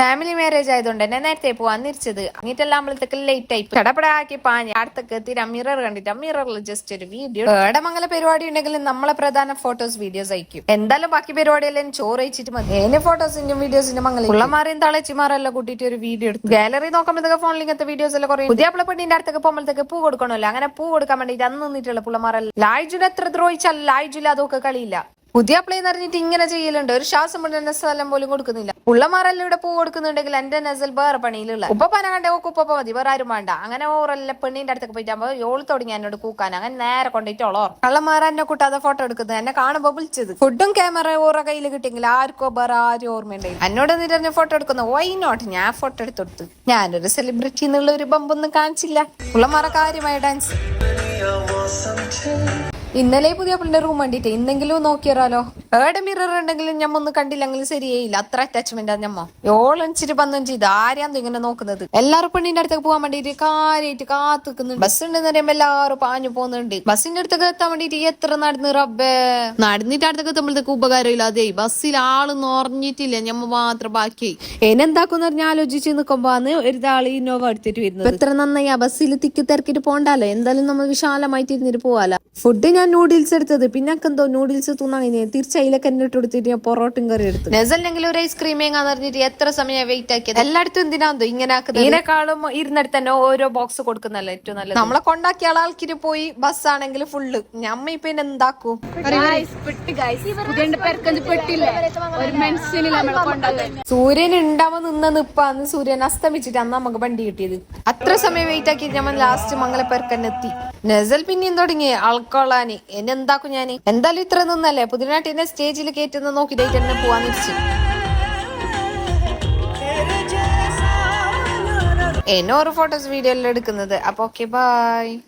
Family marriage ആയതുകൊണ്ട് തന്നെ നേരത്തെ പോവാൻ തിരിച്ചത് എന്നിട്ടെല്ലാം നമ്മളത്തേക്ക് ലേറ്റ് ആയി. കടപ്പടാക്കി പാഞ്ഞ് അടുത്തൊക്കെ എത്തിയിട്ട് മിറർ കണ്ടിട്ട് മിററിൽ ജസ്റ്റ് ഒരു വീഡിയോ ഏടമംഗല പരിപാടി ഉണ്ടെങ്കിലും നമ്മളെ പ്രധാന ഫോട്ടോസ് വീഡിയോസ് അയക്കും. എന്തായാലും ബാക്കി പരിപാടിയെല്ലാം ചോറ് അയച്ചിട്ട് മതി. ഏന് ഫോട്ടോസിന്റെ വീഡിയോസിന്റെ മംഗലം ഉള്ളമാരെയും തളച്ചിമാരെല്ലാം കൂട്ടിയിട്ട് ഒരു വീഡിയോ എടുത്തു. ഗാലറി നോക്കുമ്പോഴത്തേക്ക് ഫോണിൽ ഇങ്ങനത്തെ വീഡിയോസ് എല്ലാം കുറേ പുതിയ പെണ്ണിന്റെ അടുത്തേക്ക് പോകുമ്പോഴത്തേക്ക് പൂ കൊടുക്കണമല്ലോ. അങ്ങനെ പൂ കൊടുക്കാൻ വേണ്ടിട്ട് അന്ന് നിന്നിട്ടുള്ള പുള്ളമാരെല്ലാം. ലായ്ജുല എത്ര ദ്രോഹിച്ചാൽ ലായ്ജുല അതൊക്കെ കളിയില്ല. പുതിയ അപ്ലൈ പറഞ്ഞിട്ട് ഇങ്ങനെ ചെയ്യലുണ്ട്. ഒരു ശ്വാസം മുഴുവൻ സ്ഥലം പോലും കൊടുക്കുന്നില്ല. ഉള്ളമാരെല്ലാം ഇവിടെ പൂ കൊടുക്കുന്നുണ്ടെങ്കിൽ എന്റെ നസൽ വേറെ പണിയിലുള്ള. ഉപ്പപ്പന കണ്ട ഓക്ക് ഉപ്പപ്പ മതി വേറെ ആരും വേണ്ട. അങ്ങനെ ഓറെല്ലാം പെണ്ണിന്റെ അടുത്തൊക്കെ പോയിട്ടാകുമ്പോ ഓൾ തുടങ്ങി എന്നോട് കൂക്കാൻ. അങ്ങനെ നേരെ കൊണ്ടിട്ട് ഓളോർ കള്ളന്മാരെ എന്നെ കൂട്ടാതെ ഫോട്ടോ എടുക്കുന്നത്. എന്നെ കാണുമ്പോ വിളിച്ചത്. ഫുഡും ക്യാമറ ഓറ കയ്യിൽ കിട്ടിയെങ്കിൽ ആർക്കോ വേറെ ആരും ഓർമ്മയുണ്ടായി എന്നോട് എന്നിട്ട് ഫോട്ടോ എടുക്കുന്ന. വൈ നോട്ട് ഞാൻ ഫോട്ടോ എടുത്തെടുത്ത്. ഞാനൊരു സെലിബ്രിറ്റി എന്നുള്ള ഒരു ബമ്പൊന്നും കാണിച്ചില്ല. ഉള്ളമാറ കാര്യമായ ഡാൻസ് ഇന്നലെ പുതിയ പിള്ളേർ റൂം വേണ്ടിട്ട് ഇന്നെങ്കിലും നോക്കിയറാലോ ഏടെ മിറർ ഉണ്ടെങ്കിലും ഞമ്മ ഒന്ന് കണ്ടില്ലെങ്കിലും ശരിയായില്ല. അത്ര അറ്റാച്ച്മെന്റ് ഞമ്മ. ഓളണിച്ചിട്ട് പന്നും ചെയ്ത് ആരാന്ന് ഇങ്ങനെ നോക്കുന്നത്? എല്ലാവരും പെണ്ണിന്റെ അടുത്തേക്ക് പോകാൻ വേണ്ടിട്ട് കാര്യമായിട്ട് കാത്തുക്കുന്നുണ്ട്. ബസ് ഉണ്ടെന്ന് പറയുമ്പോ എല്ലാവരും പാഞ്ഞു പോകുന്നുണ്ട്. ബസ്സിന്റെ അടുത്തേക്ക് എത്താൻ വേണ്ടിട്ട് എത്ര നടന്ന് റബ്ബേ? നടന്നിട്ട് അടുത്തേക്ക് എത്തുമ്പോഴത്തേക്ക് ഉപകാരം ഇല്ലാതെ ബസ്സിൽ ആൾ നിറഞ്ഞിട്ടില്ല ഞമ്മ മാത്രം ബാക്കി എന്നെന്താക്കുന്ന പറഞ്ഞ ആലോചിച്ച് നിൽക്കുമ്പോന്ന് ഒരാൾ ഇന്നോവ എടുത്തിട്ട് വരുന്നത്. എത്ര നന്നായി ആ ബസ്സിൽ തിക്കി തിരക്കിട്ട് പോണ്ടല്ലോ എന്തായാലും നമ്മൾ വിശാലമായിട്ട് ഇരുന്നിട്ട് പോവാല ഫുഡ് ഞാൻ നൂഡിൽസ് എടുത്തത്. പിന്നെ എന്തോ നൂഡിൽസ് തിന്നാങ്ങനെ തീർച്ചയായും എന്നെ ഇട്ട് കൊടുത്തിട്ട് ഞാൻ പൊറോട്ടും കറി എടുത്തു. നെസലിനെങ്കിലും ഒരു ഐസ്ക്രീം എങ്ങാന്ന് പറഞ്ഞിട്ട് എത്ര സമയം വെയിറ്റ് ആക്കിയത്? എല്ലായിടത്തും എന്തിനാന്തോ ഇങ്ങനെ ആക്കുന്നത്? ഇതിനെക്കാളും ഇരുന്നിടത്ത് തന്നെ ഓരോ ബോക്സ് കൊടുക്കുന്നല്ലേ ഏറ്റവും നല്ലത്? നമ്മളെ കൊണ്ടാക്കിയ ആൾക്കിന് പോയി ബസ് ആണെങ്കിൽ ഫുള്ള് ഞമ്മ ഇപ്പൊ എന്താക്കും? സൂര്യൻ ഉണ്ടാവാൻ നിന്ന നിപ്പാന്ന് സൂര്യൻ അസ്തമിച്ചിട്ട് അന്ന് നമുക്ക് വണ്ടി കിട്ടിയത്. അത്ര സമയം വെയിറ്റ് ആക്കി നമ്മൾ ലാസ്റ്റ് മംഗലപ്പേർക്കന്നെ എത്തി. നെസൽ പിന്നെയും തുടങ്ങി. ആൾക്കൊള്ളാന് എന്നെ എന്താക്കും ഞാൻ എന്തായാലും ഇത്ര നിന്നല്ലേ? പുതിയനായിട്ട് എന്നെ സ്റ്റേജിൽ കയറ്റുന്ന നോക്കി ഡേറ്റ് എന്നെ പോവാൻ എന്നെ ഓരോ ഫോട്ടോസ് വീഡിയോ എല്ലാം എടുക്കുന്നത്. അപ്പൊ ഓക്കെ ബൈ